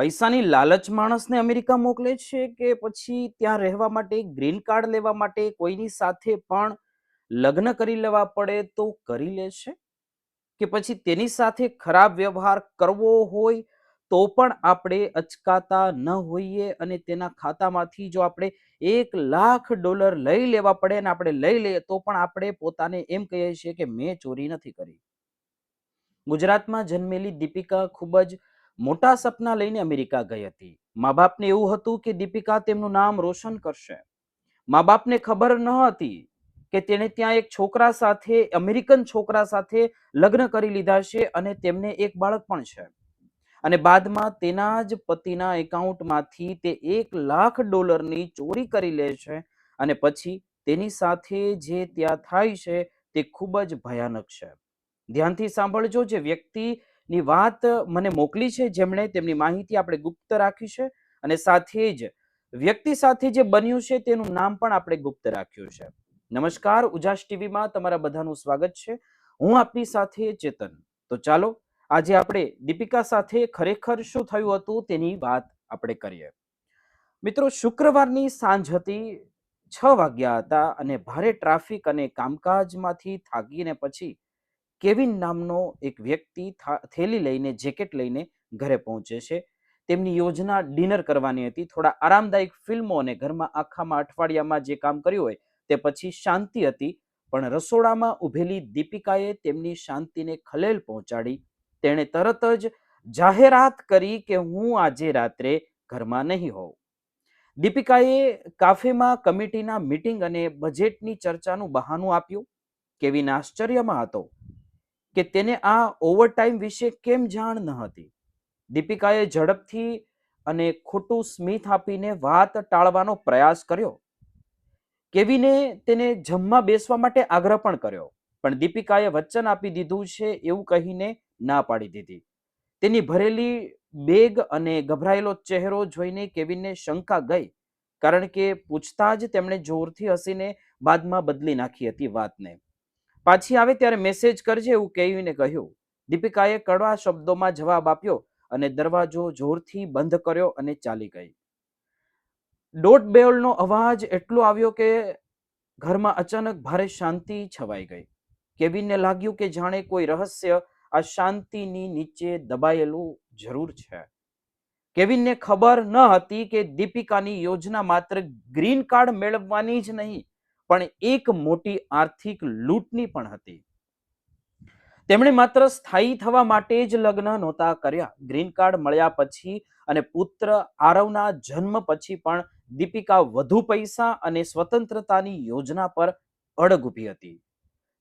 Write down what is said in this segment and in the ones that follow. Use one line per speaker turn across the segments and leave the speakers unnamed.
પૈસાની લાલચ માણસને અમેરિકા મોકલે છે કે પછી ત્યાં રહેવા માટે ગ્રીન કાર્ડ લેવા માટે કોઈની સાથે પણ લગ્ન કરી લેવા પડે તો કરી લે છે? કે પછી તેની સાથે ખરાબ વ્યવહાર કરવો હોય તો પણ આપણે અચકાતા ન હોઈએ અને તેના ખાતામાંથી જો આપણે એક લાખ ડોલર લઈ લેવા પડે અને આપણે લઈ લઈએ તો પણ આપણે પોતાને એમ કહીએ છીએ કે મેં ચોરી નથી કરી. ગુજરાતમાં જન્મેલી દીપિકા ખૂબ જ મોટા સપના લઈને અમેરિકા ગઈ હતી. મા બાપને એવું હતું કે દીપિકા તેમનું નામ રોશન કરશે. મા બાપને ખબર ન હતી કે તેણે ત્યાં એક છોકરા સાથે, અમેરિકન છોકરા સાથે લગ્ન કરી લીધા છે અને તેમને એક બાળક પણ છે. અને બાદમાં તેના જ પતિના એકાઉન્ટમાંથી તે એક લાખ ડોલરની ચોરી કરી લે છે અને પછી તેની સાથે જે ત્યાં થાય છે તે ખૂબ જ ભયાનક છે. ધ્યાનથી સાંભળજો, જે વ્યક્તિની વાત મને મોકલી છે, જેમણે તેમની માહિતી આપણે ગુપ્ત રાખી છે અને સાથે જ વ્યક્તિ સાથે જે બન્યું છે તેનું નામ પણ આપણે ગુપ્ત રાખ્યું છે. નમસ્કાર, ઉજાસ ટીવીમાં તમારા બધાનું સ્વાગત છે. હું આપની સાથે ચેતન. તો ચાલો, આજે આપણે દીપિકા સાથે ખરેખર શું થયું હતું તેની વાત આપણે કરીએ. મિત્રો, શુક્રવારની સાંજ હતી, છ વાગ્યા હતા અને ભારે ટ્રાફિક અને કામકાજમાંથી થાકીને પછી કેવિન નામનો એક વ્યક્તિ થેલી લઈને, જેકેટ લઈને ઘરે પહોંચે છે. તેમની યોજના ડિનર કરવાની હતી. થોડા આરામદાયક ફિલ્મો અને ઘરમાં આખામાં અઠવાડિયામાં જે કામ કર્યું હોય તે પછી શાંતિ હતી, પણ રસોડામાં ઊભેલી દીપિકાએ તેમની શાંતિને ખલેલ પહોંચાડી. તેણે તરત જ જાહેરાત કરી કે હું આજે રાત્રે ઘરમાં નહીં હોઉં. દીપિકાએ કાફેમાં કમિટીના મીટિંગ અને બજેટની ચર્ચાનું બહાનું આપ્યું. કેવિન આશ્ચર્યમાં હતો. કે તેને આ ઓવરટાઈમ વિશે કેમ જાણ ન હતી? દીપિકાએ ઝડપથી અને ખોટું સ્મિત આપીને વાત ટાળવાનો પ્રયાસ કર્યો. કેવિને તેને જમવા બેસવા માટે આગ્રહ પણ કર્યો, પણ દીપિકાએ વચન આપી દીધું છે એવું કહીને ના પાડી દીધી. તેની ભરેલી બેગ અને ગભરાયેલો ચહેરો જોઈને કેવિનને શંકા ગઈ, કારણ કે પૂછતા જ તેમણે જોરથી હસીને બાદમાં બદલી નાખી હતી વાતને. પાછી આવે ત્યારે મેસેજ કરજે એવું કહીને કહ્યું. દીપિકાએ કડવા શબ્દોમાં જવાબ આપ્યો અને દરવાજો જોરથી બંધ કર્યો અને ચાલી ગઈ. ડોટ બેલનો અવાજ એટલો આવ્યો કે ઘરમાં અચાનક ભારે શાંતિ છવાઈ ગઈ. કેવિનને લાગ્યું કે જાણે કોઈ રહસ્ય આ શાંતિની નીચે દબાયેલું જરૂર છે. કેવિનને ખબર ન હતી કે દીપિકાની યોજના માત્ર ગ્રીન કાર્ડ મેળવવાની જ નહીં પણ એક મોટી આર્થિક લૂંટની પણ હતી. તેમણે માત્ર સ્થાયી થવા માટે જ લગ્ન નહોતા કર્યા. ગ્રીન કાર્ડ મળ્યા પછી અને પુત્ર આરવના જન્મ પછી પણ દીપિકા વધુ પૈસા અને સ્વતંત્રતાની યોજના પર અડગ ઊભી હતી.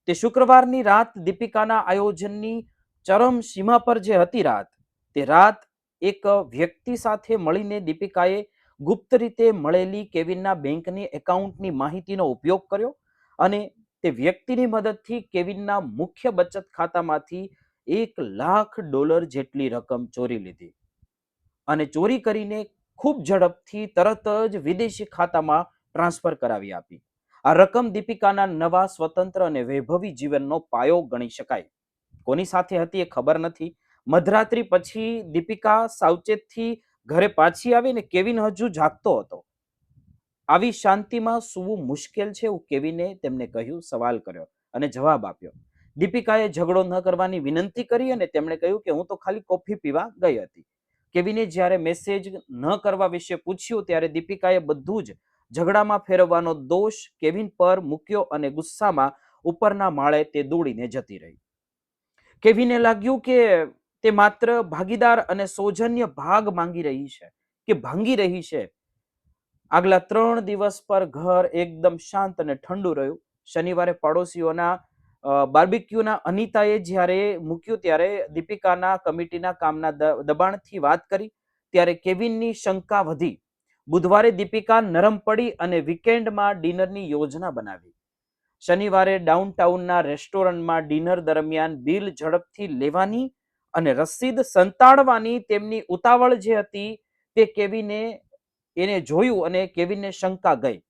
તે શુક્રવારની રાત દીપિકાના આયોજનની ચરમ સીમા પર જે હતી રાત, તે રાત એક વ્યક્તિ સાથે મળીને દીપિકાએ ગુપ્ત રીતે મળેલી કેવિનના બેંકની એકાઉન્ટની માહિતીનો ઉપયોગ કર્યો અને તે વ્યક્તિની મદદથી કેવિનના મુખ્ય બચત ખાતામાંથી એક લાખ ડોલર જેટલી રકમ ચોરી લીધી. અને ચોરી કરીને ખૂબ ઝડપથી તરત જ વિદેશી ખાતામાં ટ્રાન્સફર કરાવી આપી. આ રકમ દીપિકાના નવા સ્વતંત્ર અને વૈભવી જીવનનો પાયો ગણી શકાય. કોની સાથે હતી એ ખબર નથી. મધરાત્રિ પછી દીપિકા સાવચેતથી ઘરે પાછી આવીને કેવિન હજુ જાગતો હતો. આવી શાંતિમાં સૂવું મુશ્કેલ છે એવું કેવિને તેમને કહ્યું, સવાલ કર્યો અને જવાબ આપ્યો. દીપિકાએ ઝઘડો ન કરવાની વિનંતી કરી અને તેમણે કહ્યું કે હું તો ખાલી કોફી પીવા ગઈ હતી. કેવિને જ્યારે મેસેજ ન કરવા વિશે પૂછ્યું ત્યારે દીપિકાએ બધું જ ઝઘડામાં ફેરવવાનો દોષ કેવિન પર મૂક્યો અને ગુસ્સામાં ઉપરના માળે તે દોડીને જતી રહી. કેવિને લાગ્યું કે તે માત્ર ભાગીદાર અને સૌજન્ય ભાગ માંગી રહી છે કે ભાંગી રહી છે? આગલા ત્રણ દિવસ પર ઘર એકદમ શાંત અને ઠંડુ રહ્યું. શનિવારે પડોશીઓના બાર્બિક્યુના અનિતાએ જ્યારે મૂક્યું ત્યારે દીપિકાના કમિટીના કામના દબાણથી વાત કરી. ત્યારે કેવિનની શંકા વધી. બુધવારે દીપિકા નરમ પડી અને વીકેન્ડમાં ડિનરની યોજના બનાવી. શનિવારે ડાઉનટાઉનના રેસ્ટોરન્ટમાં ડિનર દરમિયાન બિલ ઝડપથી લેવાની અને રસીદ સંતાડવાની તેમની ઉતાવળ જે હતી તે કેવિને એને જોયું અને કેવિનને શંકા ગઈ.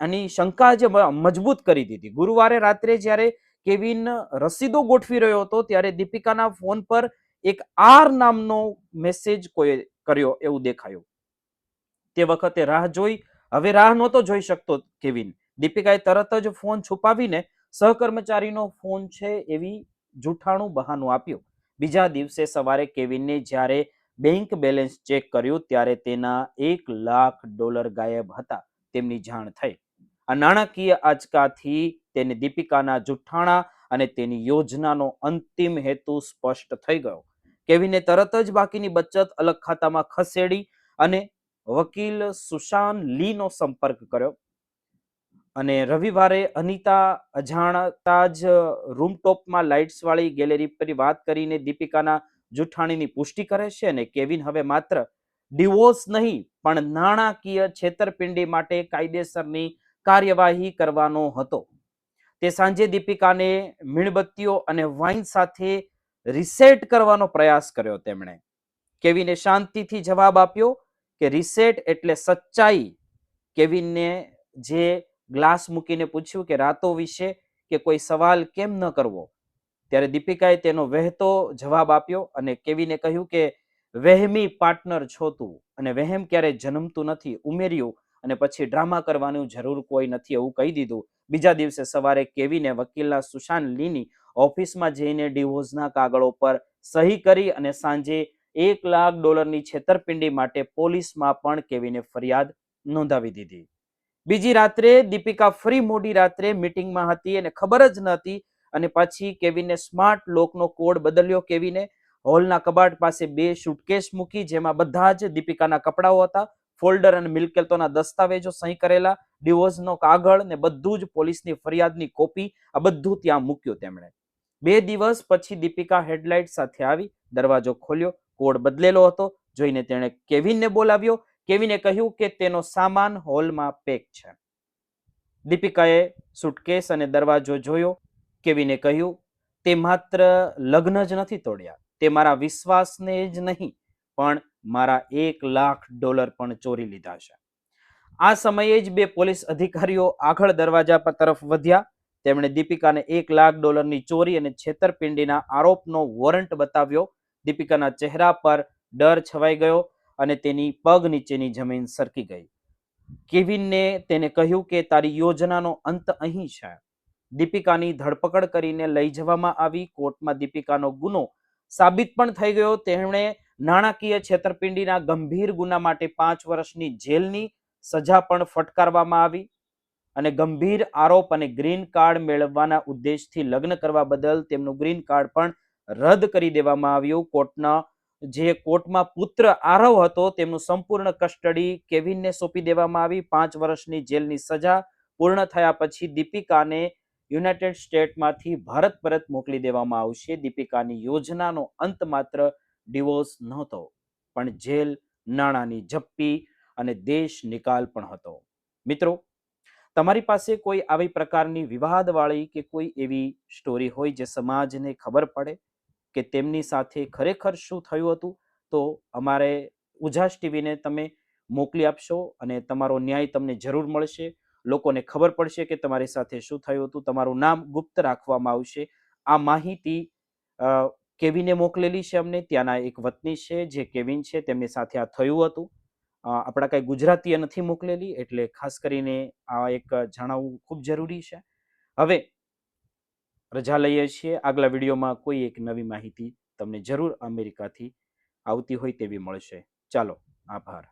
અને શંકા જે મજબૂત કરી દીધી. ગુરુવારે રાત્રે જ્યારે કેવિન રસીદો ગોઠવી રહ્યો હતો, ત્યારે દીપિકાના ફોન પર એક આર નામનો મેસેજ કોઈ કર્યો એવું દેખાયું. તે વખતે રાહ જોઈ, હવે રાહ નહોતો જોઈ શકતો કેવિન. દીપિકાએ તરત જ ફોન છુપાવીને સહકર્મચારીનો ફોન છે એવી જૂઠાણું બહાનું આપ્યું. બીજા દિવસે સવારે કેવિનને જ્યારે બેંક બેલેન્સ ચેક કર્યું ત્યારે તેના એક લાખ ડોલર ગાયબ હતા. તેમની જાણ થઈ. આ નાણાકીય આંચકાથી તેને દીપિકાના જુઠ્ઠાણા અને તેની યોજનાનો અંતિમ હેતુ સ્પષ્ટ થઈ ગયો. કેવિને તરત જ બાકીની બચત અલગ ખાતામાં ખસેડી અને વકીલ સુશાન લીનો સંપર્ક કર્યો. અને રવિવારે અનિતા અજાણતા જ રૂમટોપમાં લાઇટ્સ વાળી ગેલેરી પર વાત કરીને દીપિકાના જુઠ્ઠાણીની પુષ્ટિ કરે છે અને કેવિન હવે માત્ર ડિવોર્સ નહીં, પણ નાણાકીય છેતરપિંડી માટે કાયદેસરની કાર્યવાહી કરવાનો હતો. તે સાંજે દીપિકાને મીણબત્તીઓ અને વાઇન સાથે રિસેટ કરવાનો પ્રયાસ કર્યો તેમણે. કેવિને શાંતિથી જવાબ આપ્યો કે રિસેટ એટલે સચ્ચાઈ. કેવિનને જે ગ્લાસ મૂકીને પૂછ્યું કે રાતો વિશે કે કોઈ સવાલ કેમ ન કરવો? ત્યારે દીપિકાએ તેનો વહેતો જવાબ આપ્યો અને કેવીને કહ્યું કે, વહેમી પાર્ટનર છો તું અને વહેમ ક્યારે જન્મતું નથી, ઉમેર્યું અને પછી ડ્રામા કરવાની જરૂર કોઈ નથી એવું કહી દીધું. બીજા દિવસે સવારે કેવીને વકીલના સુશાન લીની ઓફિસમાં જઈને ડિવોર્સના કાગળો પર સહી કરી અને સાંજે એક લાખ ડોલરની છેતરપિંડી માટે પોલીસમાં પણ કેવીને ફરિયાદ નોંધાવી દીધી. બીજી રાત્રે દીપિકા ફરી મોડી રાત્રે મીટિંગમાં હતી અને ખબર જ નહોતી અને પછી કેવિને સ્માર્ટ લોકનો કોડ બદલ્યો. કેવિને હોલના કબાટ પાસે બે શૂટકેસ મૂકી, જેમાં બધા જ દીપિકાના કપડાઓ હતા. ફોલ્ડર અને મિલકેતોના દસ્તાવેજો સહી કરેલા, ડિવોર્સનો કાગળ ને બધું જ પોલીસની ફરિયાદની કોપી, આ બધું ત્યાં મૂક્યું તેમણે. બે દિવસ પછી દીપિકા હેડલાઇટ સાથે આવી, દરવાજો ખોલ્યો, કોડ બદલેલો હતો. જોઈને તેણે કેવિનને બોલાવ્યો કેવિને કહ્યું કે તેનો સામાન હોલમાં પેક છે. દીપિકાએ સુટકેસ અને દરવાજો જોયો. કેવિને કહ્યું, તે માત્ર લગ્ન જ નથી તોડ્યા. તે મારા વિશ્વાસને જ નહીં, પણ મારા એક લાખ ડોલર પણ ચોરી લીધા છે. આ સમયે જ બે પોલીસ અધિકારીઓ આગળ દરવાજા પર તરફ વધ્યા. તેમણે દીપિકાને એક લાખ ડોલરની ચોરી અને છેતરપિંડીના આરોપનો વોરંટ બતાવ્યો. દીપિકાના ચહેરા પર ડર છવાઈ ગયો. અને તેની પગ નીચેની જમીન સરકી ગઈ. કેવિનને તેને કહ્યું કે, તારી યોજનાનો અંત અહીં છે. દીપિકાની ધરપકડ કરીને લઈ જવામાં આવી. કોર્ટમાં દીપિકાનો ગુનો સાબિત પણ થઈ ગયો. તેમણે નાણાકીય છેતરપિંડીના ગંભીર ગુના માટે પાંચ વર્ષની જેલની સજા પણ ફટકારવામાં આવી અને ગંભીર આરોપ અને ગ્રીન કાર્ડ મેળવવાના ઉદ્દેશથી લગ્ન કરવા બદલ તેમનું ગ્રીન કાર્ડ પણ રદ કરી દેવામાં આવ્યું. કોર્ટના જે કોર્ટમાં પુત્ર આરવ હતો, તેમનું સંપૂર્ણ કસ્ટડી કેવિનને સોંપી દેવામાં આવી. પાંચ વર્ષની જેલની સજા પૂર્ણ થયા પછી દીપિકાને યુનાઇટેડ સ્ટેટમાંથી ભારત પરત મોકલી દેવામાં આવશે. દીપિકાની યોજનાનો અંત માત્ર ડિવોર્સ નહોતો, પણ જેલ નાણાંની જપ્પી અને દેશ નિકાલ પણ હતો. મિત્રો, તમારી પાસે કોઈ આવી પ્રકારની વિવાદવાળી કે કોઈ એવી સ્ટોરી હોય જે સમાજને ખબર પડે? કે તેમની સાથે ખરેખર શું થયું હતું, તો અમારે ઉજાસ ટીવીને તમે મોકલી આપશો અને તમારો ન્યાય તમને જરૂર મળશે. લોકોને ખબર પડશે કે તમારી સાથે શું થયું હતું. તમારું નામ ગુપ્ત રાખવામાં આવશે. આ માહિતી કેવિને મોકલેલી છે અમને? ત્યાંના એક વતની છે, જે કેવિન છે, તેમની સાથે આ થયું હતું. આપણા કાંઈ ગુજરાતીએ નથી મોકલેલી, એટલે ખાસ કરીને આ એક જણાવવું ખૂબ જરૂરી છે. હવે રજા લઈએ છીએ. આગલા વિડીયોમાં કોઈ એક નવી માહિતી તમને જરૂર અમેરિકાથી આવતી હોય તેવી મળશે. ચાલો, આભાર.